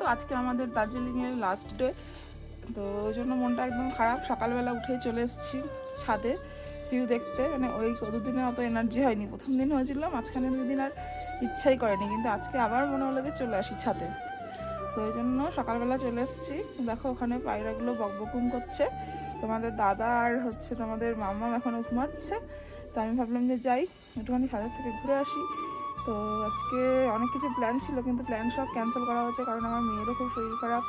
তো আজকে আমাদের দার্জিলিংয়ের লাস্ট ডে তো ওই জন্য মনটা একদম খারাপ। সকালবেলা উঠে চলে এসেছি ছাদে ভিউ দেখতে। মানে ওই দুদিনে অত এনার্জি হয়নি। প্রথম দিন হয়েছিল মাঝখানে দুদিন আর ইচ্ছাই করেনি। কিন্তু আজকে আবার মনে হলো যে চলে আসি ছাদে। তো ওই জন্য সকালবেলা চলে এসেছি। দেখো ওখানে পায়রাগুলো বকবকুম করছে। তোমাদের দাদা আর হচ্ছে তোমাদের মামা এখনও ঘুমাচ্ছে। তো আমি ভাবলাম যে যাই, একটুখানি ছাদের থেকে ঘুরে আসি। তো আজকে অনেক কিছু প্ল্যান ছিল, কিন্তু প্ল্যান সব ক্যান্সেল করা হয়েছে কারণ আমার মেয়েরও খুব শরীর খারাপ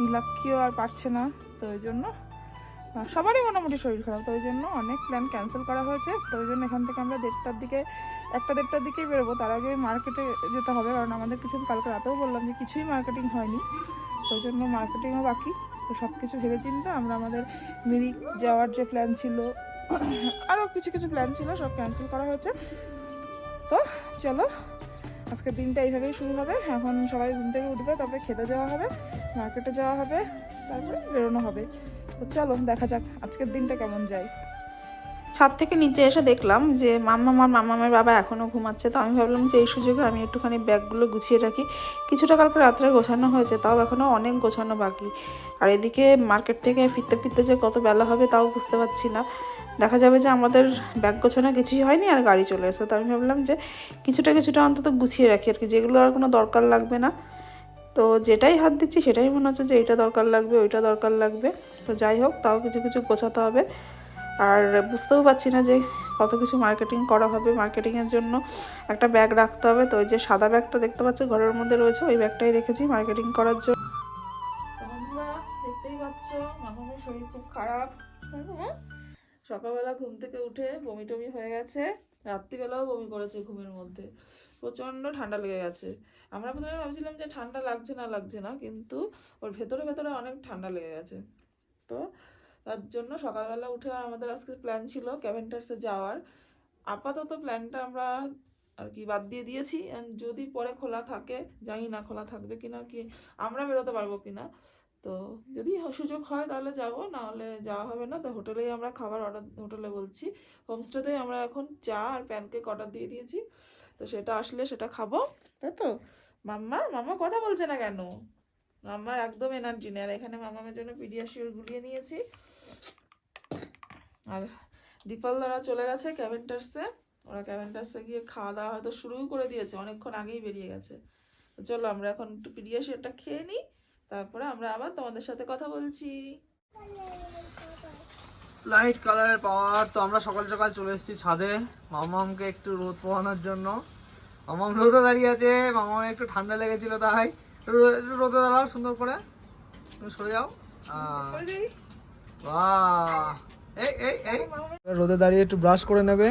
নীলাক্ষীও আর পারছে না, তো ওই জন্য সবারই মোটামুটি শরীর খারাপ, তো ওই জন্য অনেক প্ল্যান ক্যান্সেল করা হয়েছে, তো ওই জন্য এখান থেকে আমরা দেড়টার দিকে, একটা দেড়টার দিকেই বেরোবো, তার আগে মার্কেটে যেতে হবে, কারণ আমাদের কিছু, কালকে রাতেও বললাম যে কিছুই মার্কেটিং হয়নি, তো ওই জন্য মার্কেটিংও বাকি, তো সব কিছু ভেবে চিন্তে আমরা আমাদের মিরিক যাওয়ার যে প্ল্যান ছিল, আরও কিছু কিছু প্ল্যান ছিল, সব ক্যান্সেল করা হয়েছে, তো চলো, আজকের দিনটা এইভাবেই শুরু হবে। এখন সবাই ঘুম থেকে উঠবে, তারপরে খেতে যাওয়া হবে, মার্কেটে যাওয়া হবে, তারপরে বেরোনো হবে। তো চলো, দেখা যাক আজকের দিনটা কেমন যায়। ছাদ থেকে নিচে এসে দেখলাম যে মাম্মা মার মামামের বাবা এখনও ঘুমাচ্ছে, তো আমি ভাবলাম যে এই সুযোগে আমি একটুখানি ব্যাগগুলো গুছিয়ে রাখি। কিছুটা কালকে রাত্রে গোছানো হয়েছে, তাও এখনও অনেক গোছানো বাকি। আর এদিকে মার্কেট থেকে ফিরতে ফিরতে যে কত বেলা হবে তাও বুঝতে পারছি না। দেখা যাবে যে আমাদের ব্যাগ গোছানো কিছুই হয়নি আর গাড়ি চলে এসে তো আমি ভাবলাম যে কিছুটা কিছুটা অন্তত গুছিয়ে রাখি আর কি। যেগুলো আর কোনো দরকার লাগবে না। তো যেটাই হাত দিচ্ছি সেটাই মনে হচ্ছে যে এটা দরকার লাগবে, ওইটা দরকার লাগবে। তো যাই হোক, তাও কিছু কিছু গোছাতে হবে। আর বুঝতেও পারছি না যে কত কিছু মার্কেটিং করা হবে। মার্কেটিংয়ের জন্য একটা ব্যাগ রাখতে হবে। তো ওই যে সাদা ব্যাগটা দেখতে পাচ্ছ, ঘরের মধ্যে রয়েছে, ওই ব্যাগটাই রেখেছি মার্কেটিং করার জন্য। দেখতেই পাচ্ছ শরীর খুব খারাপ। সকালবেলা ঘুম থেকে উঠে বমি টমি হয়ে গেছে। রাত্রিবেলাও বমি করেছে ঘুমের মধ্যে। প্রচণ্ড ঠান্ডা লেগে গেছে। আমরা প্রথমে ভাবছিলাম যে ঠান্ডা লাগছে না লাগছে না, কিন্তু ওর ভেতরে ভেতরে অনেক ঠান্ডা লেগে গেছে। তো তার জন্য সকালবেলা উঠে আমাদের আজকে প্ল্যান ছিল ক্যাভেন্টার্সে যাওয়ার। আপাতত প্ল্যানটা আমরা আর কি বাদ দিয়ে দিয়েছি। যদি পরে খোলা থাকে, জানি না খোলা থাকবে কিনা, কি আমরা বেরোতে পারব কিনা। তো যদি সুযোগ হয় তাহলে যাব না হলে যাওয়া হবে না। তো হোটেলেই আমরা খাবার অর্ডার হোটেলে বলছি। হোমস্টেতেই আমরা এখন চা আর প্যানকেক অর্ডার দিয়ে দিয়েছি। তো সেটা আসলে সেটা খাব। তাই তো? মাম্মা মাম্মা কথা বলছে না কেন? মাম্মার একদম এনার্জি নেই। আর এখানে মামামের জন্য পিডিয়াশিওর গুলিয়ে নিয়েছি। আর দীপাল দ্বারা চলে গেছে ক্যাভেন্টার্সে ওরা ক্যাভেন্টার্সে গিয়ে খাওয়া দাওয়া হয়তো শুরুও করে দিয়েছে। অনেকক্ষণ আগেই বেরিয়ে গেছে। চলো আমরা এখন একটু পিডিয়াশিওরটা খেয়ে নিই। তারপরে আমরা আবার তোমাদের সাথে কথা বলছি। লাইট কালারের পাওয়ার তো আমরা সকাল সকাল চলে এসেছি ছাদে। মামামকে একটু রোদ পোহানোর জন্য। মামাম রোদে দাঁড়িয়ে আছে মামাম একটু ঠান্ডা লেগেছিল তাই। রোদে দাঁড়াও সুন্দর করে। তুমি সরে যাও। রোদে দাঁড়িয়ে একটু ব্রাশ করে নেবে।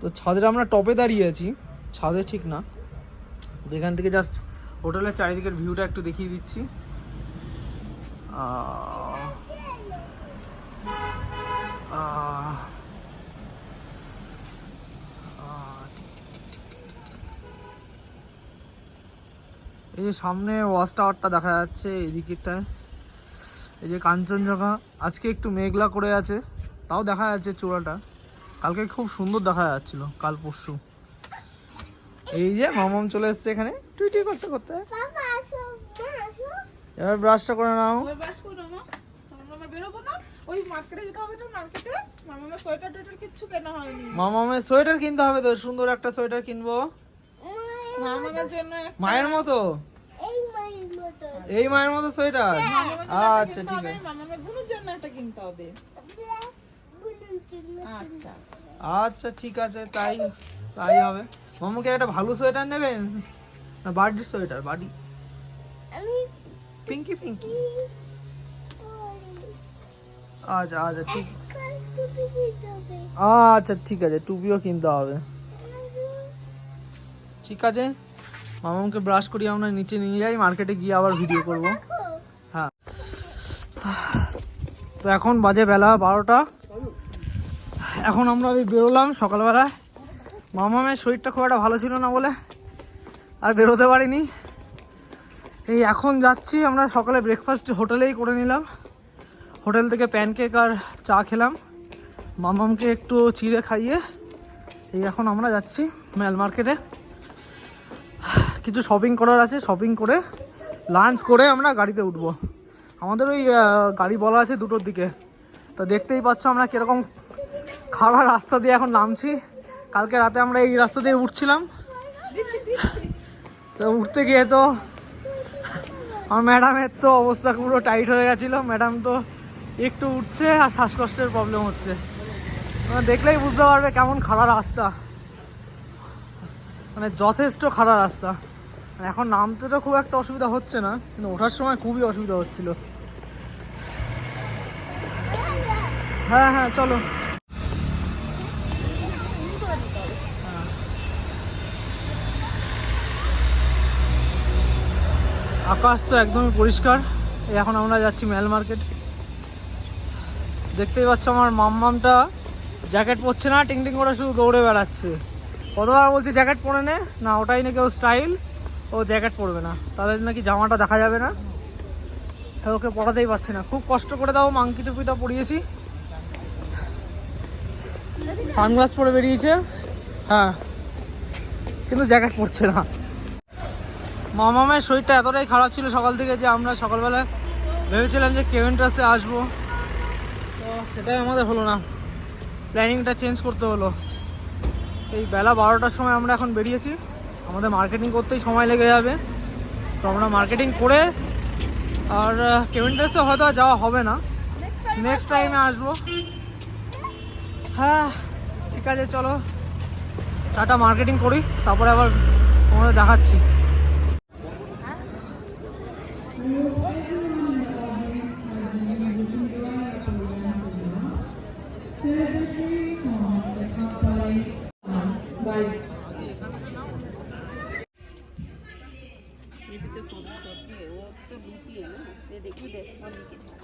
তো ছাদের আমরা টপে দাঁড়িয়ে আছি। ছাদে ঠিক না। যেখান থেকে জাস্ট হোটেলের চারিদিকের ভিউটা একটু দেখিয়ে দিচ্ছি। এই যে সামনে ওয়াচ টাওয়ারটা দেখা যাচ্ছে এদিকেরটায় এই যে কাঞ্চনজঙ্ঘা, আজকে একটু মেঘলা করে আছে, তাও দেখা যাচ্ছে চূড়াটা। কালকে খুব সুন্দর দেখা যাচ্ছিল, কাল পরশু। এই যে মামাম চলে এসছে এখানে। টুই টুই করতে করতে। এবার ব্রাশটা করে নাও। করো মামামের সোয়েটার টোয়েটার কিচ্ছু কেনা হয়নি। মামামের সোয়েটার কিনতে হবে তো সুন্দর একটা সোয়েটার কিনবো। মামামের জন্য এক- মায়ের মতো? এই মায়ের মতো। সোয়েটার একটা আচ্ছা ঠিক আছে। মামামের জন্য একটা কিনতে হবে। আচ্ছা। আচ্ছা ঠিক আছে তাই। তাই হবে। মামাকে একটা ভালো সোয়েটার নেবেন না বার্ডি সোয়েটার বাড়ি পিঙ্কি পিঙ্কি। আচ্ছা আচ্ছা ঠিক। আচ্ছা ঠিক আছে টুপিও কিনতে হবে। ঠিক আছে। মামাকে ব্রাশ করি আমরা নিচে নিয়ে যাই মার্কেটে গিয়ে আবার ভিডিও করব। হ্যাঁ। তো এখন বাজে বেলা বারোটা। এখন আমরা বেরোলাম সকালবেলা মামামের শরীরটা খুব একটা ভালো ছিল না বলে আর বেরোতে পারিনি। এই এখন যাচ্ছি, আমরা সকালে ব্রেকফাস্ট হোটেলেই করে নিলাম। হোটেল থেকে প্যানকেক আর চা খেলাম। মামামকে একটু চিড়ে খাইয়ে এই এখন আমরা যাচ্ছি ম্যাল মার্কেটে কিছু শপিং করার আছে শপিং করে লাঞ্চ করে আমরা গাড়িতে উঠবো। আমাদের ওই গাড়ি বলা আছে দুটোর দিকে। তো দেখতেই পাচ্ছ আমরা কীরকম খারাপ রাস্তা দিয়ে এখন নামছি। কালকে রাতে আমরা এই রাস্তা দিয়ে উঠছিলাম। তো উঠতে গিয়ে তো আমার ম্যাডামের তো অবস্থা পুরো টাইট হয়ে গেছিল। ম্যাডাম তো একটু উঠছে আর শ্বাসকষ্টের প্রবলেম হচ্ছে। তোমরা দেখলেই বুঝতে পারবে কেমন খারাপ রাস্তা। মানে যথেষ্ট খারাপ রাস্তা। আর এখন নামতে তো খুব একটা অসুবিধা হচ্ছে না, কিন্তু ওঠার সময় খুবই অসুবিধা হচ্ছিল। হ্যাঁ হ্যাঁ চলো। আকাশ তো একদমই পরিষ্কার। এখন আমরা যাচ্ছি মেল মার্কেট। দেখতেই পাচ্ছ আমার মাম্মামটা জ্যাকেট পরছে না টিং টিং করে শুধু দৌড়ে বেড়াচ্ছে। কতবার বলছি জ্যাকেট পরে নে? না, ওটাই নাকি ও স্টাইল। ও জ্যাকেট পরবে না। তাহলে নাকি জামাটা দেখা যাবে না। ওকে পড়াতেই পারছে না। খুব কষ্ট করে দাও, মাংকি টুপিটা পরিয়েছি। সানগ্লাস পরে বেরিয়েছে। হ্যাঁ কিন্তু জ্যাকেট পরছে না। মামামের শরীরটা এতটাই খারাপ ছিল সকাল থেকে যে আমরা সকালবেলা ভেবেছিলাম যে কেভেন্টাসে আসব। তো সেটাই আমাদের হলো না। প্ল্যানিংটা চেঞ্জ করতে হলো। এই বেলা বারোটার সময় আমরা এখন বেরিয়েছি। আমাদের মার্কেটিং করতেই সময় লেগে যাবে। তো আমরা মার্কেটিং করে আর কেভেন্টাসে হয়তো যাওয়া হবে না। নেক্সট টাইমে আসব। হ্যাঁ ঠিক আছে, চলো। টাটা মার্কেটিং করি, তারপরে আবার তোমাদের দেখাচ্ছি।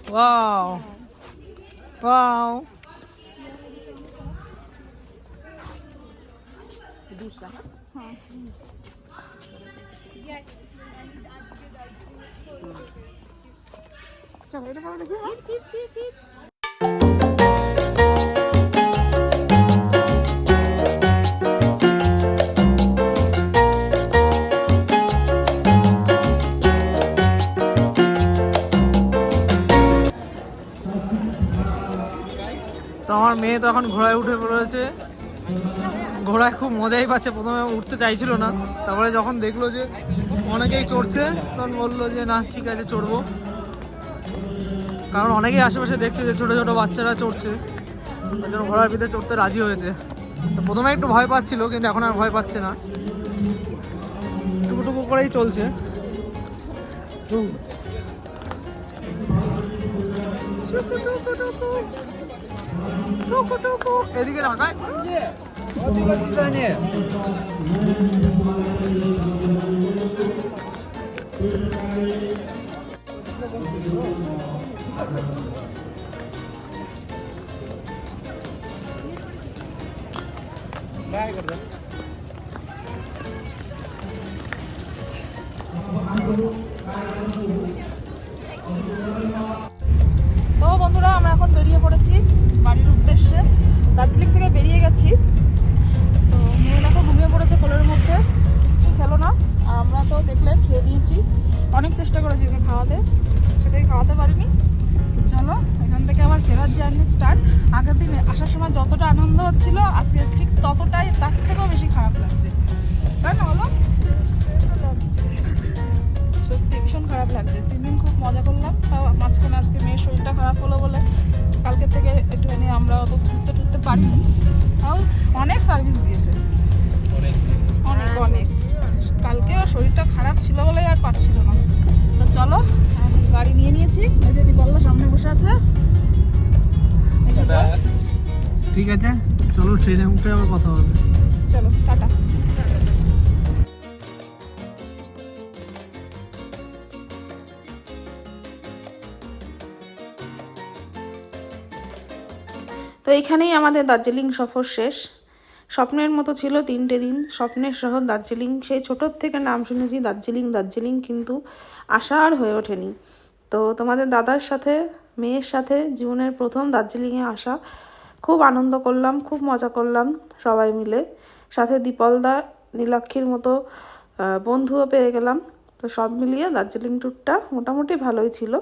Wow. Wow. Yes. চলো এটা করে দেখি হ্যাঁ? তো আমার মেয়ে তো এখন ঘোড়ায় উঠে পড়েছে। ঘোড়ায় খুব মজাই পাচ্ছে প্রথমে উঠতে চাইছিল না। তারপরে যখন দেখল যে অনেকেই চড়ছে। তখন বলল যে, না, ঠিক আছে, চড়বো। কারণ অনেকেই আশেপাশে দেখছে যে, ছোটো ছোটো বাচ্চারা চড়ছে। তার ঘোড়ার ভিতরে চড়তে রাজি হয়েছে। তো প্রথমে একটু ভয় পাচ্ছিল, কিন্তু এখন আর ভয় পাচ্ছে না। টুকু টুকু করেই চলছে। এদিকে রাখায় তো বন্ধুরা, আমরা এখন বেরিয়ে পড়েছি বাড়ির উদ্দেশ্যে। দার্জিলিং থেকে বেরিয়ে গেছি। তো মেয়ে দেখো ঘুমিয়ে পড়েছে কোলের মধ্যে। কিছু খেলো না। আমরা তো দেখলে খেয়ে নিয়েছি। অনেক চেষ্টা করেছি ওকে খাওয়াতে। সেটাই খাওয়াতে পারিনি। চলো, এখান থেকে আবার ফেরার জার্নি স্টার্ট আগের দিন আসার সময় যতটা আনন্দ হচ্ছিল, আজকে ঠিক ততটাই তার থেকেও বেশি খারাপ লাগছে। তাই না, বলো? সত্যি ভীষণ খারাপ লাগছে। তিন দিন খুব মজা করলাম। তাও মাঝখানে আজকে মেয়ের শরীরটা খারাপ হলো বলে কালকে থেকে একটুখানি আমরা অত ঘুরতে টুরতে পারিনি। তাও অনেক সার্ভিস দিয়েছে। অনেক অনেক কালকেও শরীরটা খারাপ ছিল বলে আর পারছিল না। তো চলো আমি গাড়ি নিয়ে নিয়েছি। এই যে দীপল্লা সামনে বসে আছে। ঠিক আছে চলো ট্রেনে উঠে আবার কথা হবে। চলো টাটা। তো এখানেই আমাদের দার্জিলিং সফর শেষ। স্বপ্নের মতো ছিল তিনটে দিন। স্বপ্নের শহর দার্জিলিং। সেই ছোটোর থেকে নাম শুনেছি দার্জিলিং দার্জিলিং কিন্তু আসা আর হয়ে ওঠেনি। তো তোমাদের দাদার সাথে, মেয়ের সাথে জীবনের প্রথম দার্জিলিংয়ে আসা খুব আনন্দ করলাম, খুব মজা করলাম সবাই মিলে। সাথে দীপলদা, নীলাক্ষীর মতো বন্ধুও পেয়ে গেলাম। তো সব মিলিয়ে দার্জিলিং ট্যুরটা মোটামুটি ভালোই ছিল।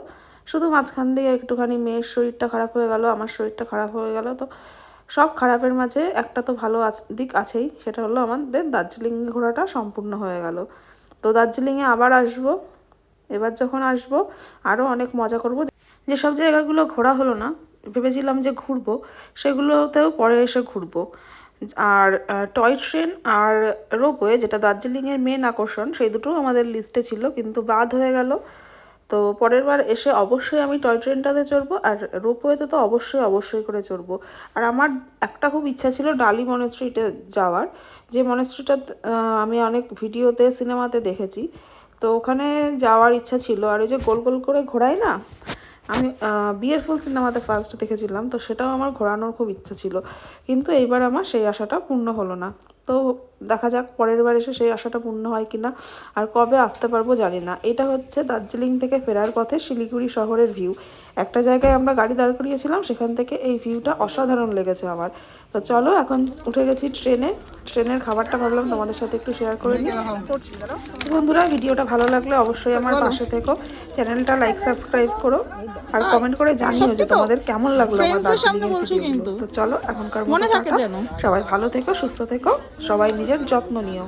শুধু মাঝখান দিয়ে একটুখানি মেয়ের শরীরটা খারাপ হয়ে গেল, আমার শরীরটা খারাপ হয়ে গেল, তো সব খারাপের মাঝে একটা তো ভালো দিক আছেই, সেটা হলো আমাদের দার্জিলিং ঘোরাটা সম্পূর্ণ হয়ে গেল। তো দার্জিলিংয়ে আবার আসব, এবার যখন আসব আরও অনেক মজা করব। যেসব জায়গাগুলো ঘোরা হলো না, ভেবেছিলাম যে ঘুরবো, সেগুলোতেও পরে এসে ঘুরবো। আর টয় ট্রেন আর রোপওয়ে, যেটা দার্জিলিংয়ের মেন আকর্ষণ, সেই দুটো আমাদের লিস্টে ছিল, কিন্তু বাদ হয়ে গেল। তো পরের বার এসে অবশ্যই আমি টয় ট্রেনটাতে চড়বো আর রোপওয়েতে তো অবশ্যই অবশ্যই করে চড়বো। আর আমার একটা খুব ইচ্ছা ছিল ডালি মনেস্ট্রিতে যাওয়ার। যে মনেস্ট্রিটা আমি অনেক ভিডিওতে, সিনেমাতে দেখেছি। তো ওখানে যাওয়ার ইচ্ছা ছিল। আর ওই যে গোল গোল করে ঘোরায় না? আমি বিয়ের ফুল সিনেমাতে ফার্স্ট দেখেছিলাম। তো সেটাও আমার ঘোরানোর খুব ইচ্ছা ছিল। কিন্তু এইবার আমার সেই আশাটা পূর্ণ হলো না। তো দেখা যাক পরের বার এসে সেই আশাটা পূর্ণ হয় কিনা। আর কবে আসতে পারব জানি না। এটা হচ্ছে দার্জিলিং থেকে ফেরার পথে শিলিগুড়ি শহরের ভিউ একটা জায়গায় আমরা গাড়ি দাঁড় করিয়েছিলাম সেখান থেকে এই ভিউটা অসাধারণ লেগেছে আমার। তো চলো এখন উঠে গেছি ট্রেনে। ট্রেনের খাবারটা ভাবলাম তোমাদের সাথে একটু শেয়ার করে নিই। বন্ধুরা ভিডিওটা ভালো লাগলে অবশ্যই আমার পাশে থেকো। চ্যানেলটা লাইক সাবস্ক্রাইব করো। আর কমেন্ট করে জানিও যে তোমাদের কেমন লাগল আমার দার্জিলিং তো চলো এখনকার মতো টাটা। সবাই ভালো থেকো সুস্থ থেকো। সবাই নিজের যত্ন নিও।